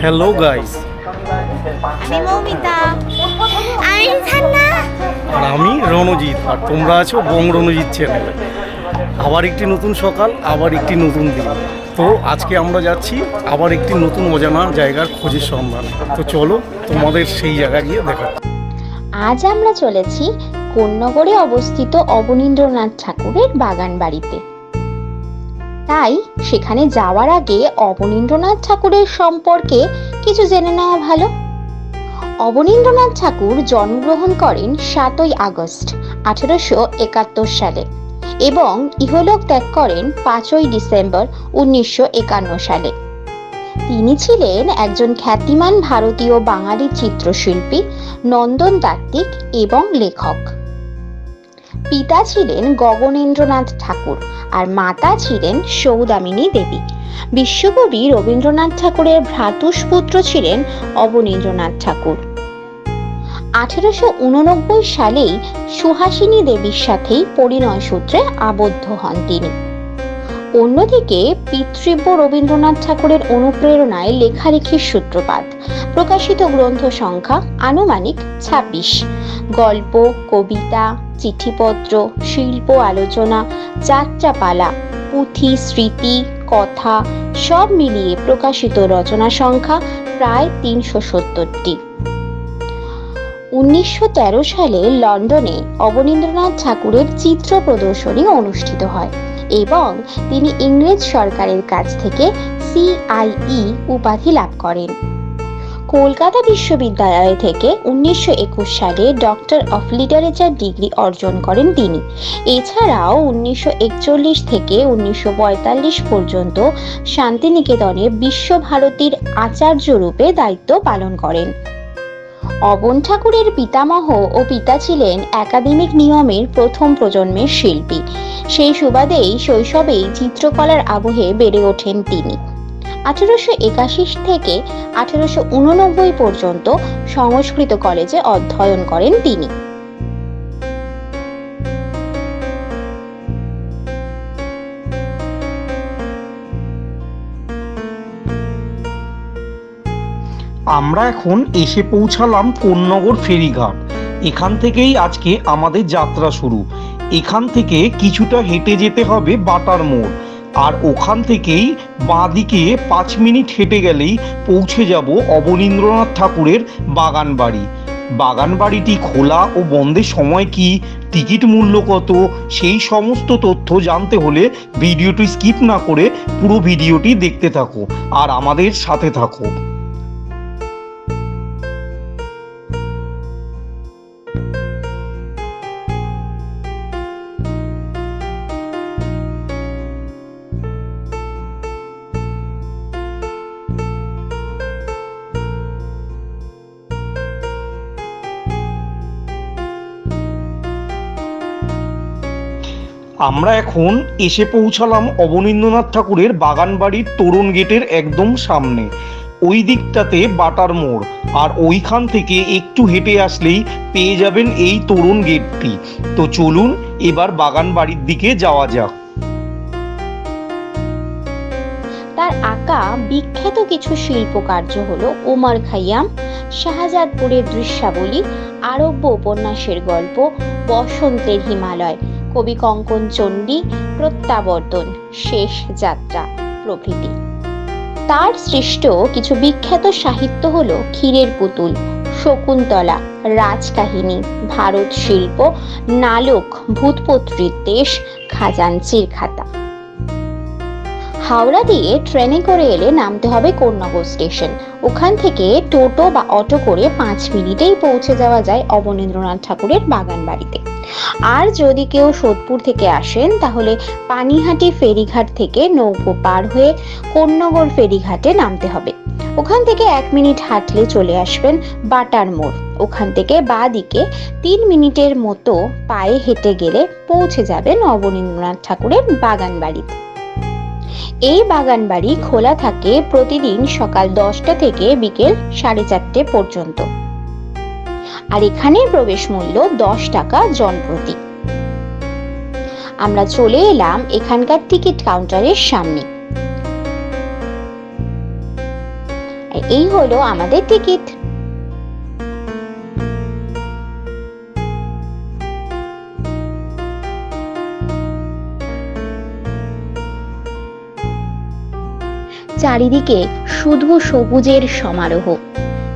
Hello guys আর আমি রণজিৎ আর তোমরা আছো বং রণজিৎ চ্যানেলে আবার একটি নতুন সকাল আবার একটি নতুন দিন। তো আজকে আমরা যাচ্ছি আবার একটি নতুন অজানা জায়গার খোঁজের সন্ধান। তো চলো তোমাদের সেই জায়গা গিয়ে দেখা আজ আমরা চলেছি কোন্নগরে অবস্থিত অবনীন্দ্রনাথ ঠাকুরের বাগান বাড়িতে তাই সেখানে যাওয়ার আগে অবনীন্দ্রনাথ ঠাকুরের সম্পর্কে কিছু জেনে নেওয়া ভালো। অবনীন্দ্রনাথ ঠাকুর জন্মগ্রহণ করেন সাতই আগস্ট, আঠেরোশো একাত্তর সালে এবং ইহলোক ত্যাগ করেন পাঁচই ডিসেম্বর, উনিশশো একান্ন সালে। তিনি ছিলেন একজন খ্যাতিমান ভারতীয় বাঙালি চিত্রশিল্পী, নন্দন তাত্ত্বিক এবং লেখক। পিতা ছিলেন গগনেন্দ্রনাথ ঠাকুর আর মাতা ছিলেন সৌদামিনী দেবী। বিশ্বকবি রবীন্দ্রনাথ ঠাকুরের ভ্রাতুষ্পুত্র ছিলেন অবনীন্দ্রনাথ ঠাকুর। আঠেরোশো উননব্বই সালেই সুহাসিনী দেবীর সাথেই পরিণয় সূত্রে আবদ্ধ হন তিনি। অন্যদিকে পিতৃব্য রবীন্দ্রনাথ ঠাকুরের অনুপ্রেরণায় লেখালেখির সূত্রপাত, প্রকাশিত গ্রন্থ সংখ্যা আনুমানিক ছাব্বিশ। গল্প, কবিতা, চিঠিপত্র, শিল্প আলোচনা, যাত্রাপালা, পুঁথি, স্মৃতি, কথা, সব মিলিয়ে প্রকাশিত রচনা সংখ্যা প্রায় তিনশো সত্তরটি। উনিশশো তেরো সালে লন্ডনে অবনীন্দ্রনাথ ঠাকুরের চিত্র প্রদর্শনী অনুষ্ঠিত হয় এবং তিনি ইংরেজ সরকারের কাছ থেকে সিআইই উপাধি লাভ করেন। কলকাতা বিশ্ববিদ্যালয় থেকে উনিশশো একুশ সালে ডক্টর অফ লিটারেচার ডিগ্রি অর্জন করেন তিনি। এছাড়াও উনিশশো একচল্লিশ থেকে উনিশশো পঁয়তাল্লিশ পর্যন্ত শান্তিনিকেতনে বিশ্বভারতীর আচার্য রূপে দায়িত্ব পালন করেন। অবন ঠাকুরের পিতামহ ও পিতা ছিলেন একাডেমিক নিয়মের প্রথম প্রজন্মের শিল্পী। সেই সুবাদেই শৈশবেই চিত্রকলার আবহে বেড়ে ওঠেন তিনি। আঠেরোশো একাশি থেকে আঠেরোশো উননব্বই পর্যন্ত সংস্কৃত কলেজে অধ্যয়ন করেন তিনি। আমরা এখন এসে পৌঁছালাম কোন্নগর ফেরিঘাট। এখান থেকেই আজকে আমাদের যাত্রা শুরু। এখান থেকে কিছুটা হেঁটে যেতে হবে বাটার মোড়। আর ওখান থেকেই বাঁ দিকে পাঁচ মিনিট হেঁটে গেলেই পৌঁছে যাব অবনীন্দ্রনাথ ঠাকুরের বাগান বাড়ি বাগান বাড়িটি খোলা ও বন্ধের সময় কি, টিকিট মূল্য কত, সেই সমস্ত তথ্য জানতে হলে ভিডিওটি স্কিপ না করে পুরো ভিডিওটি দেখতে থাকো আর আমাদের সাথে থাকো। আমরা এখন এসে পৌঁছালাম অবনীন্দ্রনাথ ঠাকুরের বাগান বাড়ির তোরণ গেটের একদম সামনে। ওই দিকটাতে বাটার মোড়, আর ওইখান থেকে একটু হেঁটে আসলেই পেয়ে যাবেন এই তোরণ গেটটি। তো চলুন এবার বাগান বাড়ির দিকে যাওয়া যাক। তার আঁকা বিখ্যাত কিছু শিল্পকার্য হলো ওমর খাইয়াম, শাহজাদপুরের দৃশ্যাবলী, আরব্য উপন্যাসের গল্প, বসন্তের হিমালয়। কবি কঙ্কন চণ্ডী প্রত্যাবর্তন, শেষ যাত্রা প্রভৃতি। তার সৃষ্ট কিছু বিখ্যাত সাহিত্য হল ক্ষীরের পুতুল, শকুন্তলা, রাজকাহিনী, ভারত শিল্প, নালক, ভূতপত্রীর দেশ, খাজাঞ্চির খাতা। হাওড়া দিয়ে ট্রেনে করে এলে নামতে হবে কোন্নগর স্টেশন। ওখান থেকে টোটো বা অটো করে পাঁচ মিনিটেই পৌঁছে যাওয়া যায় অবনীন্দ্রনাথ ঠাকুরের বাগান বাড়িতে আর যদি কেউ সোদপুর থেকে আসেন, তাহলে পানিহাটি ফেরিঘাট থেকে নৌকো পার হয়ে কোন্নগর ফেরিঘাটে নামতে হবে। ওখান থেকে এক মিনিট হাঁটলে চলে আসবেন বাটার মোড়। ওখান থেকে বা দিকে তিন মিনিটের মতো পায়ে হেঁটে গেলে পৌঁছে যাবেন অবনীন্দ্রনাথ ঠাকুরের বাগান বাড়িতে এই বাগান বাড়ি খোলা থাকে প্রতিদিন সকাল দশটা থেকে বিকেল সাড়ে চারটে পর্যন্ত। আর এখানের প্রবেশ মূল্য দশ টাকা জনপ্রতি আমরা চলে এলাম এখানকার টিকিট কাউন্টারের সামনে। এই হলো আমাদের টিকিট। চারিদিকে শুধু সবুজের সমারোহ।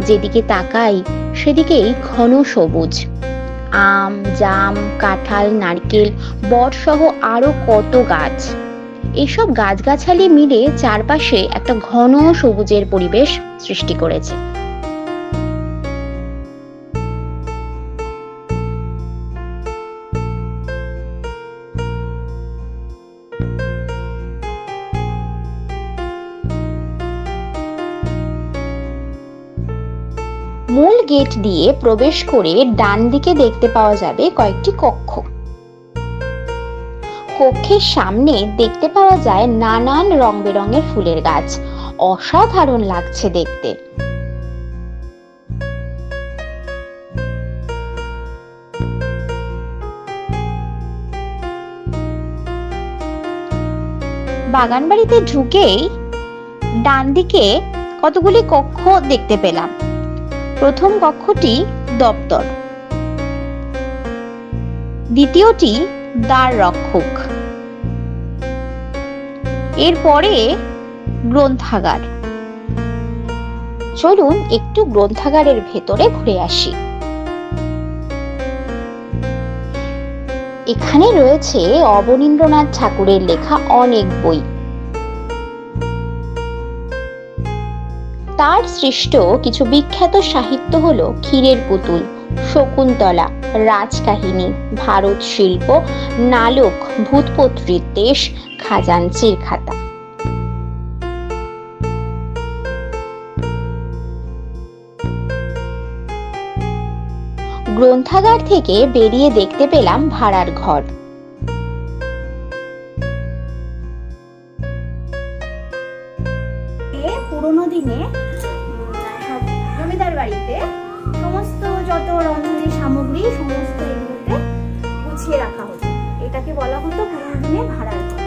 যেদিকে তাকাই, সেদিকেই ঘন সবুজ। আম, জাম, কাঁঠাল, নারকেল বট সহ আরও কত গাছ। এসব গাছগাছালি মিলে চারপাশে একটা ঘন সবুজের পরিবেশ সৃষ্টি করেছে। গেট দিয়ে প্রবেশ করে ডান দিকে দেখতে পাওয়া যাবে কয়েকটি কক্ষ। কক্ষের সামনে দেখতে পাওয়া যায় নানান রং বেরঙের ফুলের গাছ। অসাধারণ লাগছে দেখতে। বাগান বাড়িতে ঢুকেই ডান দিকে কতগুলি কক্ষ দেখতে পেলাম। প্রথম কক্ষটি দপ্তর। দ্বিতীয়টি দ্বার রক্ষক। এরপরে গ্রন্থাগার। চলুন একটু গ্রন্থাগারের ভেতরে ঘুরে আসি। এখানে রয়েছে অবনীন্দ্রনাথ ঠাকুরের লেখা অনেক বই। তার সৃষ্ট কিছু বিখ্যাত সাহিত্য হল ক্ষীরের পুতুল, শকুন্তলা, রাজকাহিনী, ভারত শিল্প, নালক, ভূতপত্রীর দেশ, খাজাঞ্চির খাতা। গ্রন্থাগার থেকে বেরিয়ে দেখতে পেলাম ভাড়ার ঘর। বলা হতো পুরোনো দিনে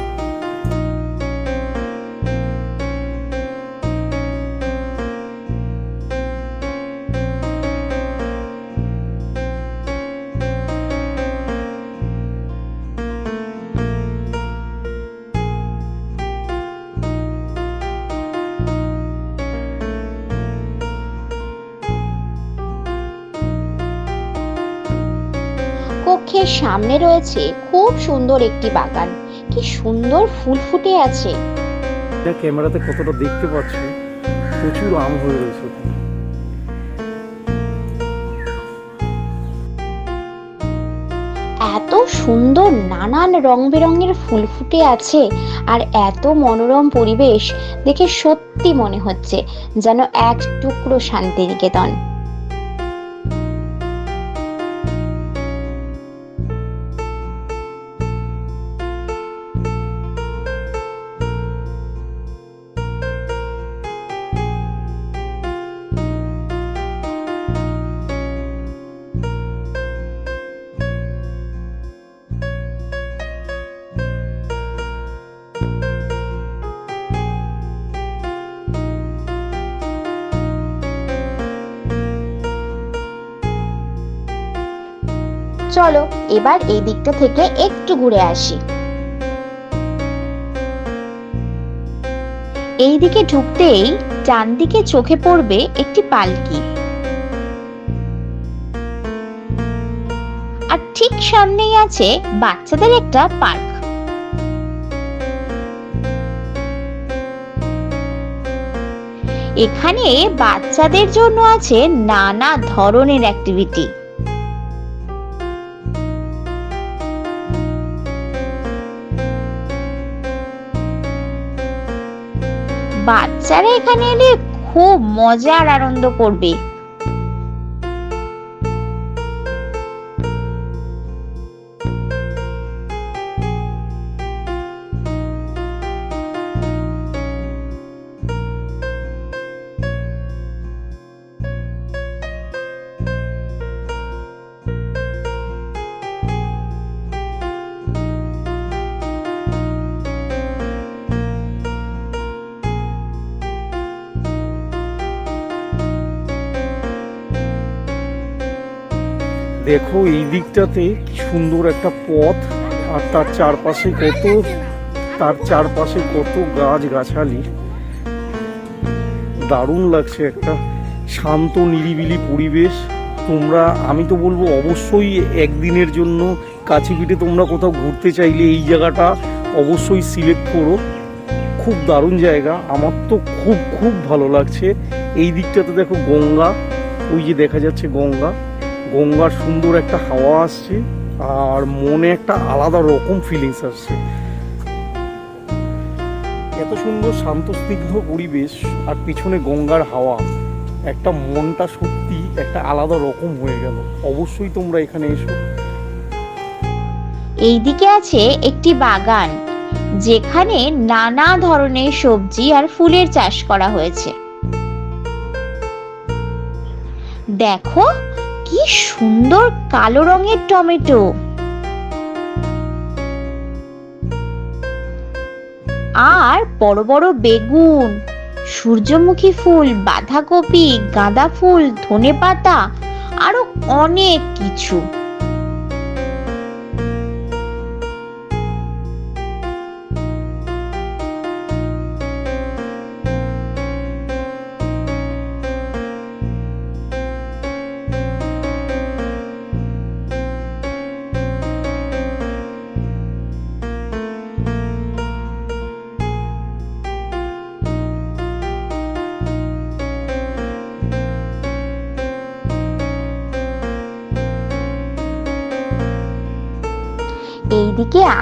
সামনে রয়েছে খুব সুন্দর একটি বাগান। কি সুন্দর ফুল ফুটে আছে। ক্যামেরাতে কতটা দেখতে পাচ্ছ প্রচুর আম হয়ে রয়েছে এত সুন্দর নানান রং বেরঙের ফুল ফুটে আছে আর এত মনোরম পরিবেশ দেখে সত্যি মনে হচ্ছে যেন এক টুকরো শান্তিনিকেতন। চলো, এবার এই দিকটা থেকে একটু ঘুরে আসি। এই দিকে ঢুকতেই ডান দিকে চোখে পড়বে একটি পালকি। আর ঠিক সামনেই আছে বাচ্চাদের একটা পার্ক। এখানে বাচ্চাদের জন্য আছে নানা ধরনের অ্যাক্টিভিটি। বাচ্চারা এখানে এলে খুব মজার আনন্দ করবে। দেখো এই দিকটাতে কি সুন্দর একটা পথ, আর তার চারপাশে কত, তার চারপাশে কত গাছ গাছালি দারুণ লাগছে একটা শান্ত, নিরিবিলি পরিবেশ। তোমরা, আমি তো বলব অবশ্যই একদিনের জন্য কাছে পিঠে তোমরা কোথাও ঘুরতে চাইলে এই জায়গাটা অবশ্যই সিলেক্ট করো। খুব দারুণ জায়গা, আমার তো খুব খুব ভালো লাগছে। এই দিকটাতে দেখো গঙ্গা, ওই যে দেখা যাচ্ছে গঙ্গা। গঙ্গার সুন্দর একটা হাওয়া আসছে, আর মনে একটা আলাদা রকম ফিলিংস আসছে। এত সুন্দর শান্ত, স্নিগ্ধ পরিবেশ, আর পিছনে গঙ্গার হাওয়া, একটা মনটা সত্যি একটা আলাদা রকম হয়ে গেল। অবশ্যই তোমরা এখানে এসো। এইদিকে আছে একটি বাগান, যেখানে নানা ধরনের সবজি আর ফুলের চাষ করা হয়েছে। দেখো কি সুন্দর কালো রঙের টমেটো। আর বড় বড় বেগুন, সূর্যমুখী ফুল, বাঁধাকপি, গাঁদা ফুল ধনে পাতা আরও অনেক কিছু।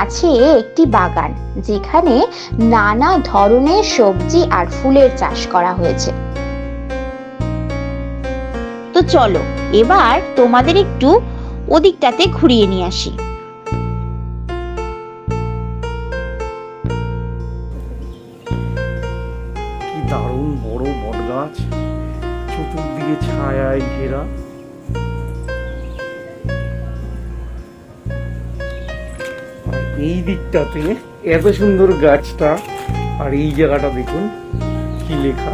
আছে একটি বাগান, যেখানে নানা ধরনের সবজি আর ফুলের চাষ করা হয়েছে। তো চলো, এবার তোমাদের একটু ওদিকটাতে ঘুরিয়ে নিয়ে আসি। কি দারুণ বড় বটগাছ, চতুর্দিকে ছায়ায় ঘেরা। এই দিকটাতে এত সুন্দর গাছটা আর এই জায়গাটা দেখুন কি লেখা।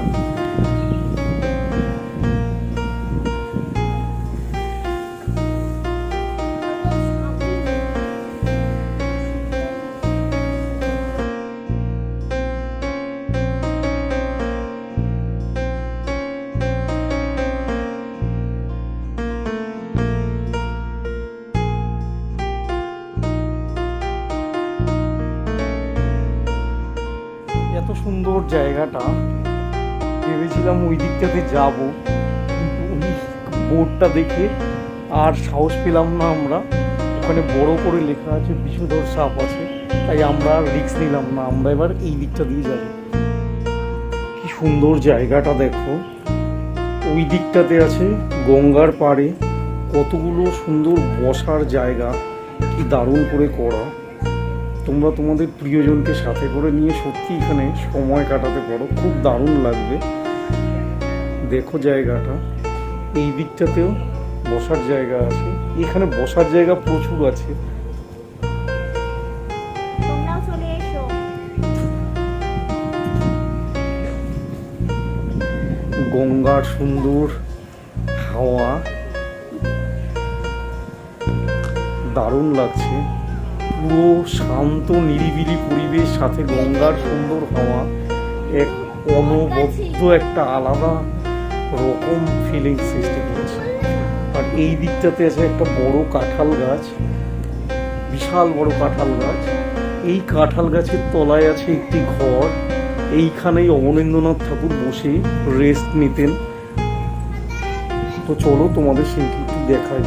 সুন্দর জায়গাটা। ভেবেছিলাম ওই দিকটাতে যাব। কিন্তু ওই বোর্ডটা দেখে আর সাহস পেলাম না আমরা। ওখানে বড় করে লেখা আছে বিষধর সাপ আছে। তাই আমরা রিস্ক নিলাম না। আমরা এবার এই দিকটা দিয়ে যাব। কি সুন্দর জায়গাটা দেখো। ওই দিকটাতে আছে গঙ্গার পাড়ে। কতগুলো সুন্দর বসার জায়গা। কি দারুণ করে করা। তোমরা তোমাদের প্রিয়জনকে সাথে করে নিয়ে সত্যি এখানে সময় কাটাতে পারো। খুব দারুণ লাগবে। দেখো জায়গাটা। এই দিকটাতেও বসার জায়গা আছে। এখানে বসার জায়গা প্রচুর আছে। গঙ্গার সুন্দর হাওয়া। দারুণ লাগছে। পুরো শান্ত, নিরিবিলি পরিবেশ, সাথে গঙ্গার সুন্দর হাওয়া, এক অনবদ্য একটা আলাদা রকম ফিলিং সৃষ্টি করছে। আর এই দিকটাতে আছে একটা বড় কাঁঠাল গাছ, বিশাল বড় কাঁঠাল গাছ। এই কাঁঠাল গাছের তলায় আছে একটি ঘর। এইখানেই অবনীন্দ্রনাথ ঠাকুর বসে রেস্ট নিতেন। তো চলো তোমাদের সেইটি একটু দেখাই।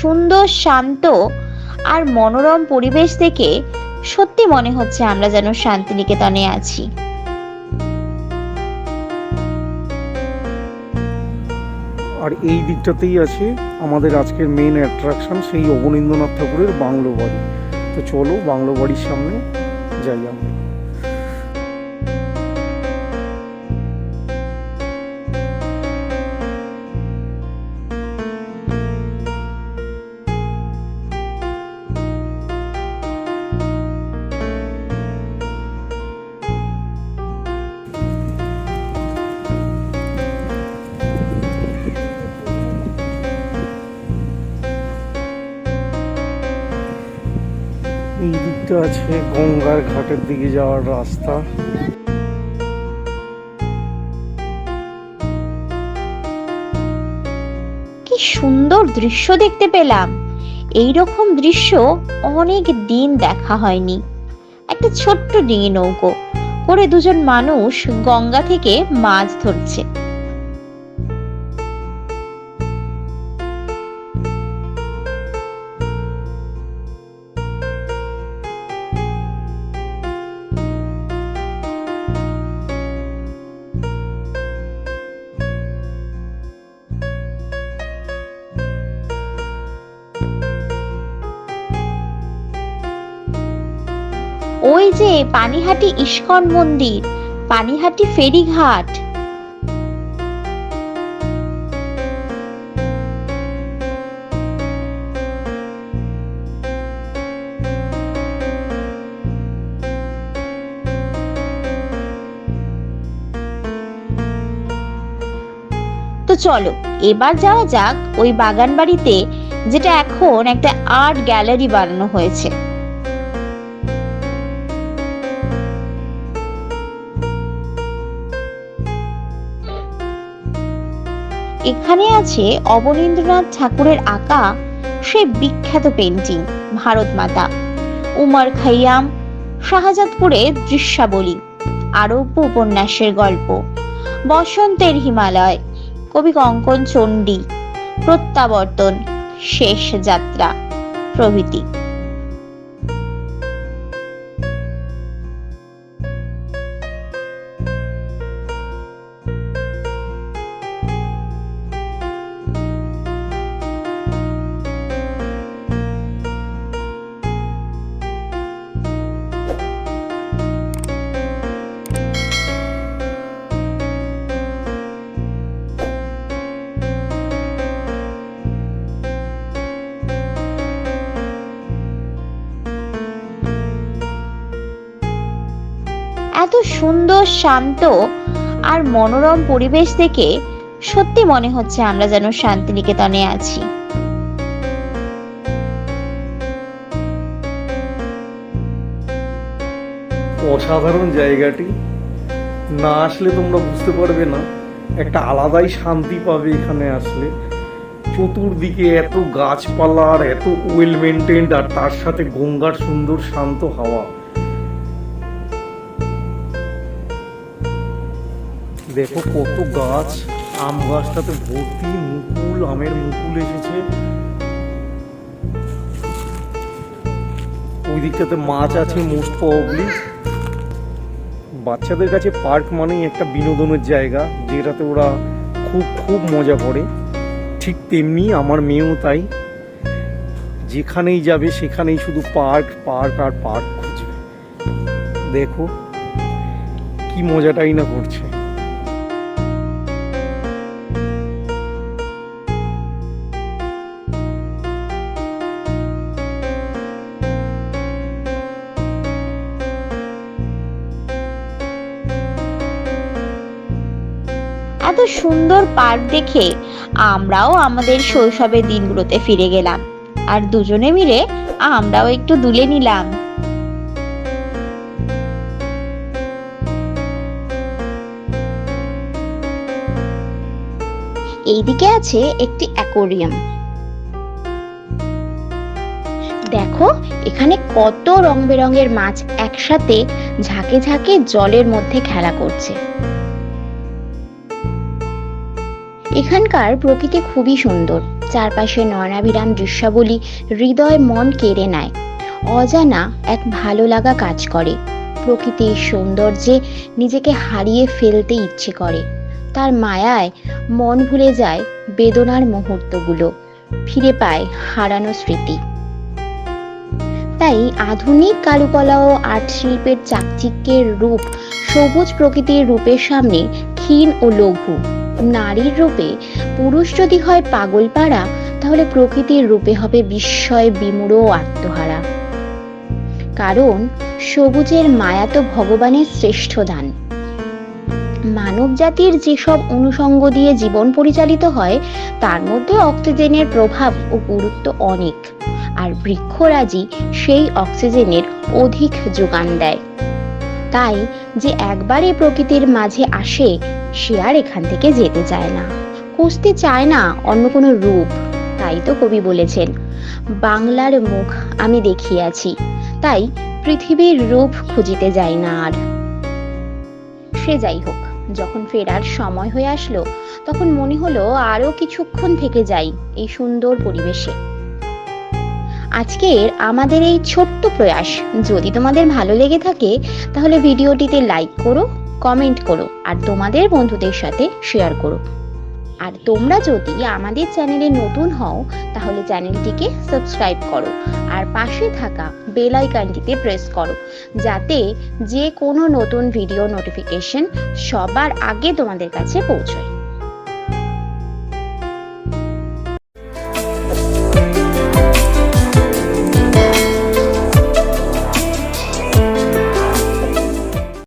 সুন্দর, শান্ত আর মনোরম পরিবেশ দেখে সত্যি মনে হচ্ছে আমরা যেন শান্তিনিকেতনে আছি। আর এই দিকটাতেই আছে আমাদের আজকের মেন অ্যাট্রাকশন সেই অবনীন্দ্রনাথ ঠাকুরের বাংলো বাড়ি। তো চলো বাংলো বাড়ির সামনে যাই আমরা। দিকটা আছে, গঙ্গার ঘাটের দিকে যাওয়ার রাস্তা। কি সুন্দর দৃশ্য দেখতে পেলাম। এই রকম দৃশ্য অনেক দিন দেখা হয়নি। একটা ছোট্ট ডিঙি নৌকো করে দুজন মানুষ গঙ্গা থেকে মাছ ধরছে। ওই যে পানিহাটি ইস্কন মন্দির, পানিহাটি ফেরিঘাট। তো চলো, এবার যাওয়া যাক ওই বাগান বাড়িতে যেটা এখন একটা আর্ট গ্যালারি বানানো হয়েছে। এখানে আছে অবনীন্দ্রনাথ ঠাকুরের আঁকা সে বিখ্যাত পেন্টিং ভারত মাতা। উমর খাইয়াম শাহজাদপুরের দৃশ্যাবলী আরব্য উপন্যাসের গল্প। বসন্তের হিমালয়, কবি কঙ্কন চণ্ডী, প্রত্যাবর্তন, শেষ যাত্রা প্রভৃতি। সুন্দর, শান্ত আর মনোরম পরিবেশ দেখে সত্যি মনে হচ্ছে আমরা যেন শান্তিনিকেতনে আছি। অসাধারণ জায়গাটি। না আসলে তোমরা বুঝতে পারবে না, একটা আলাদাই শান্তি পাবে এখানে আসলে। চতুর্দিকে এত গাছপালা আর এত ওয়েল মেনটেন্ড আর তার সাথে গঙ্গার সুন্দর শান্ত হাওয়া। দেখো কত গাছ, আম গাছটাতে ভর্তি মুকুল, আমের মুকুল এসেছে। ওই দিকটাতে মাছ আছে মোস্ট প্রবলি বাচ্চাদের কাছে পার্ক মানেই একটা বিনোদনের জায়গা, যেটাতে ওরা খুব খুব মজা করে। ঠিক তেমনি আমার মেয়েও তাই। যেখানেই যাবে, সেখানেই শুধু পার্ক পার্ক আর পার্ক খুঁজবে। দেখো, কি মজাটাই না করছে সুন্দর পার্ক দেখে আমরাও আমাদের শৈশবের দিনগুলোতে ফিরে গেলাম। আর দুজনে মিলে আমরাও একটু দুলে নিলাম। এইদিকে আছে একটি অ্যাকোরিয়াম। দেখো, এখানে কত রং বেরঙের মাছ একসাথে ঝাঁকে ঝাঁকে জলের মধ্যে খেলা করছে। এখানকার প্রকৃতি খুবই সুন্দর। চারপাশে নয়নাভিরাম দৃশ্যাবলী হৃদয় মন কেড়ে নেয়। অজানা এক ভালো লাগা কাজ করে। প্রকৃতির সৌন্দর্যে নিজেকে হারিয়ে ফেলতে ইচ্ছে করে। তার মায়ায় মন ভুলে যায় বেদনার মুহূর্তগুলো। ফিরে পায় হারানো স্মৃতি। তাই আধুনিক কারুকলা ও আর্ট শিল্পের চাকচিক্যের রূপ সবুজ প্রকৃতির রূপের সামনে ক্ষীণ ও লঘু। নারীর রূপে, পুরুষ যদি হয় পাগলপাড়া, তাহলে প্রকৃতির রূপে হবে বিস্ময়, বিমূঢ় আত্মহারা। কারণ, সবুজের মায়া তো ভগবানের শ্রেষ্ঠ দান। মানব জাতির যেসব অনুষঙ্গ দিয়ে জীবন পরিচালিত হয়, তার মধ্যে অক্সিজেনের প্রভাব ও গুরুত্ব অনেক। আর বৃক্ষরাজি সেই অক্সিজেনের অধিক যোগান দেয়। তাই যে একবারে প্রকৃতির মাঝে আসে সে আর এখান থেকে যেতে চায় না। খুঁজতে চায় না অন্য কোনো রূপ। তাই তো কবি বলেছেন, বাংলার মুখ আমি দেখিয়াছি, তাই পৃথিবীর রূপ খুঁজিতে যাই না আর। সে যাই হোক, যখন ফেরার সময় হয়ে আসলো, তখন মনে হলো আরও কিছুক্ষণ থেকে যাই এই সুন্দর পরিবেশে। আজকের আমাদের এই ছোট্ট প্রয়াস যদি তোমাদের ভালো লেগে থাকে, তাহলে ভিডিওটিতে লাইক করো কমেন্ট করো আর তোমাদের বন্ধুদের সাথে শেয়ার করো। আর তোমরা যদি আমাদের চ্যানেলে নতুন হও, তাহলে চ্যানেলটিকে সাবস্ক্রাইব করো আর পাশে থাকা বেল আইকনটিতে প্রেস করো যাতে যে কোনো নতুন ভিডিও নোটিফিকেশন সবার আগে তোমাদের কাছে পৌঁছয়।